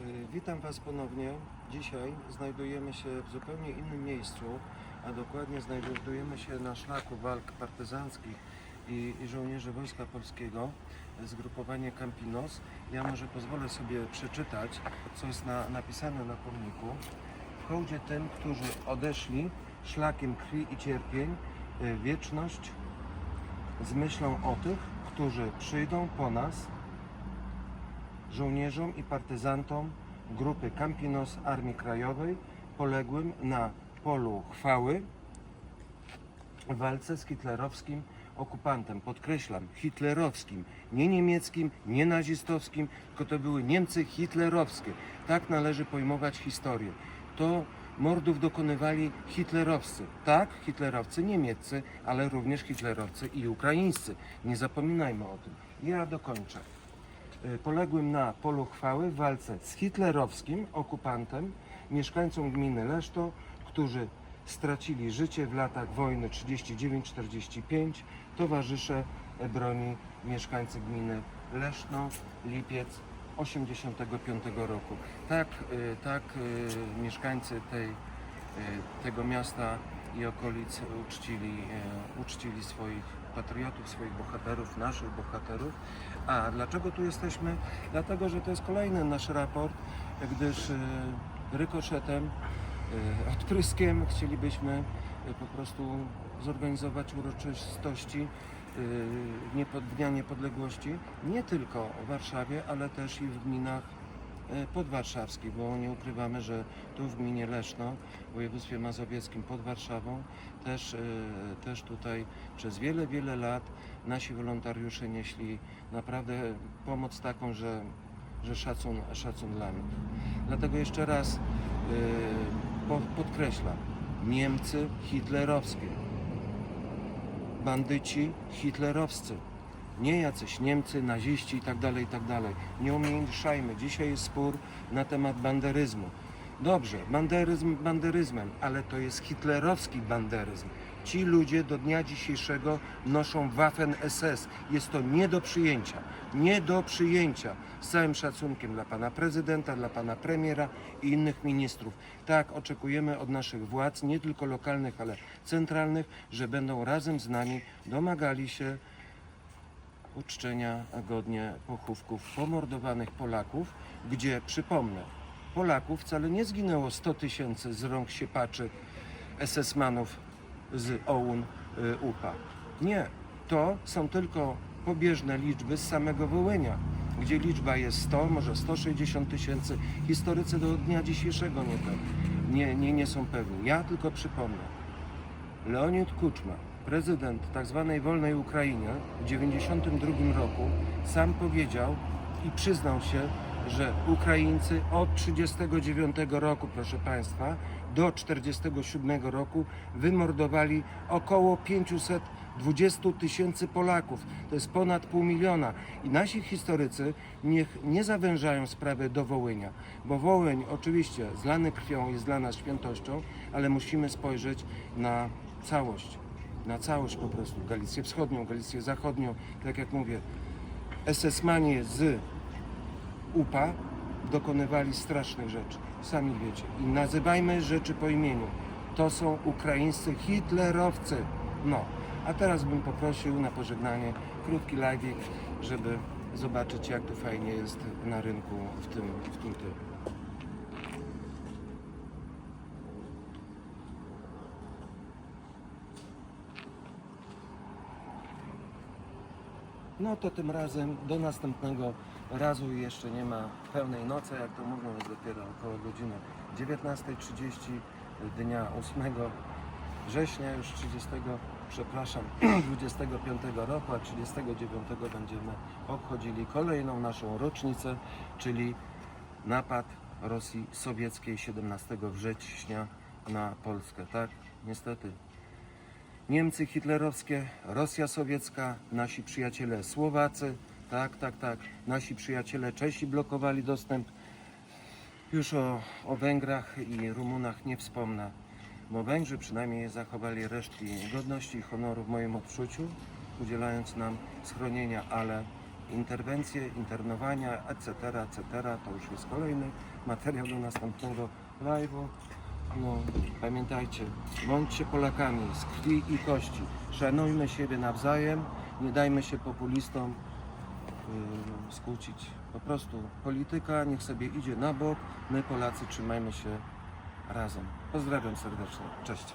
Y, Witam Was ponownie. Dzisiaj znajdujemy się w zupełnie innym miejscu, a dokładnie znajdujemy się na szlaku walk partyzanckich i, i żołnierzy Wojska Polskiego, zgrupowanie Campinos. Ja może pozwolę sobie przeczytać, co jest na, napisane na pomniku. W hołdzie tym, którzy odeszli szlakiem krwi i cierpień, y, wieczność z myślą o tych, którzy przyjdą po nas żołnierzom i partyzantom grupy Campinos Armii Krajowej poległym na polu chwały w walce z hitlerowskim okupantem. Podkreślam, hitlerowskim, nie niemieckim, nie nazistowskim, tylko to były Niemcy hitlerowskie. Tak należy pojmować historię. To mordów dokonywali hitlerowcy. Tak, hitlerowcy niemieccy, ale również hitlerowcy i ukraińscy. Nie zapominajmy o tym. Ja dokończę poległym na polu chwały w walce z hitlerowskim okupantem, mieszkańcom gminy Leszto, którzy stracili życie w latach wojny 39-45, towarzysze broni mieszkańcy gminy Leszno, Lipiec 85 roku. Tak, y, tak y, mieszkańcy tej, y, tego miasta i okolic uczcili, y, uczcili swoich patriotów, swoich bohaterów, naszych bohaterów. A dlaczego tu jesteśmy? Dlatego, że to jest kolejny nasz raport, gdyż y, rykoszetem, odpryskiem chcielibyśmy po prostu zorganizować uroczystości Dnia Niepodległości nie tylko w Warszawie, ale też i w gminach podwarszawskich, bo nie ukrywamy, że tu w gminie Leszno, w województwie mazowieckim pod Warszawą, też, y, też tutaj przez wiele, wiele lat nasi wolontariusze nieśli naprawdę pomoc taką, że, że szacun, szacun dla nich. Dlatego jeszcze raz po, podkreślam, Niemcy hitlerowskie, bandyci hitlerowscy, nie jacyś Niemcy, naziści i tak dalej, i tak. Nie umieszczajmy. Dzisiaj jest spór na temat banderyzmu. Dobrze, banderyzm banderyzmem, ale to jest hitlerowski banderyzm. Ci ludzie do dnia dzisiejszego noszą Waffen SS. Jest to nie do przyjęcia. Nie do przyjęcia. Z całym szacunkiem dla pana prezydenta, dla pana premiera i innych ministrów. Tak, oczekujemy od naszych władz, nie tylko lokalnych, ale centralnych, że będą razem z nami domagali się uczczenia godnie pochówków pomordowanych Polaków, gdzie przypomnę, Polaków wcale nie zginęło 100 tysięcy z rąk siepaczy SS-manów z OUN y, UPA. Nie, to są tylko pobieżne liczby z samego Wołynia, gdzie liczba jest 100, może 160 tysięcy. Historycy do dnia dzisiejszego nie, nie, nie, nie są pewni. Ja tylko przypomnę. Leonid Kuczma, prezydent tzw. wolnej Ukrainy w 1992 roku, sam powiedział i przyznał się, że Ukraińcy od 1939 roku, proszę Państwa, do 1947 roku wymordowali około 520 tysięcy Polaków. To jest ponad pół miliona. I nasi historycy niech nie zawężają sprawy do Wołynia, bo Wołyń oczywiście zlany krwią jest dla nas świętością, ale musimy spojrzeć na całość, na całość po prostu. Galicję Wschodnią, Galicję Zachodnią, tak jak mówię, SS-manie z UPA dokonywali strasznych rzeczy. Sami wiecie. I nazywajmy rzeczy po imieniu. To są ukraińscy hitlerowcy. No. A teraz bym poprosił na pożegnanie krótki live'ik, żeby zobaczyć jak tu fajnie jest na rynku w tym, w tym tym. No to tym razem do następnego razu jeszcze nie ma pełnej nocy, jak to mówią, jest dopiero około godziny 19.30 dnia 8 września, już 30, przepraszam, 25 roku, a 39 będziemy obchodzili kolejną naszą rocznicę, czyli napad Rosji Sowieckiej 17 września na Polskę. Tak, niestety Niemcy hitlerowskie, Rosja sowiecka, nasi przyjaciele Słowacy, tak, tak, tak, nasi przyjaciele Czesi blokowali dostęp. Już o, o Węgrach i Rumunach nie wspomnę, bo Węgrzy przynajmniej zachowali resztki godności i honoru w moim odczuciu, udzielając nam schronienia, ale interwencje, internowania, etc., etc. To już jest kolejny materiał do następnego live'u. No, pamiętajcie, bądźcie Polakami z krwi i kości. Szanujmy siebie nawzajem, nie dajmy się populistom yy, skłócić. Po prostu polityka niech sobie idzie na bok, my Polacy trzymajmy się razem. Pozdrawiam serdecznie. Cześć.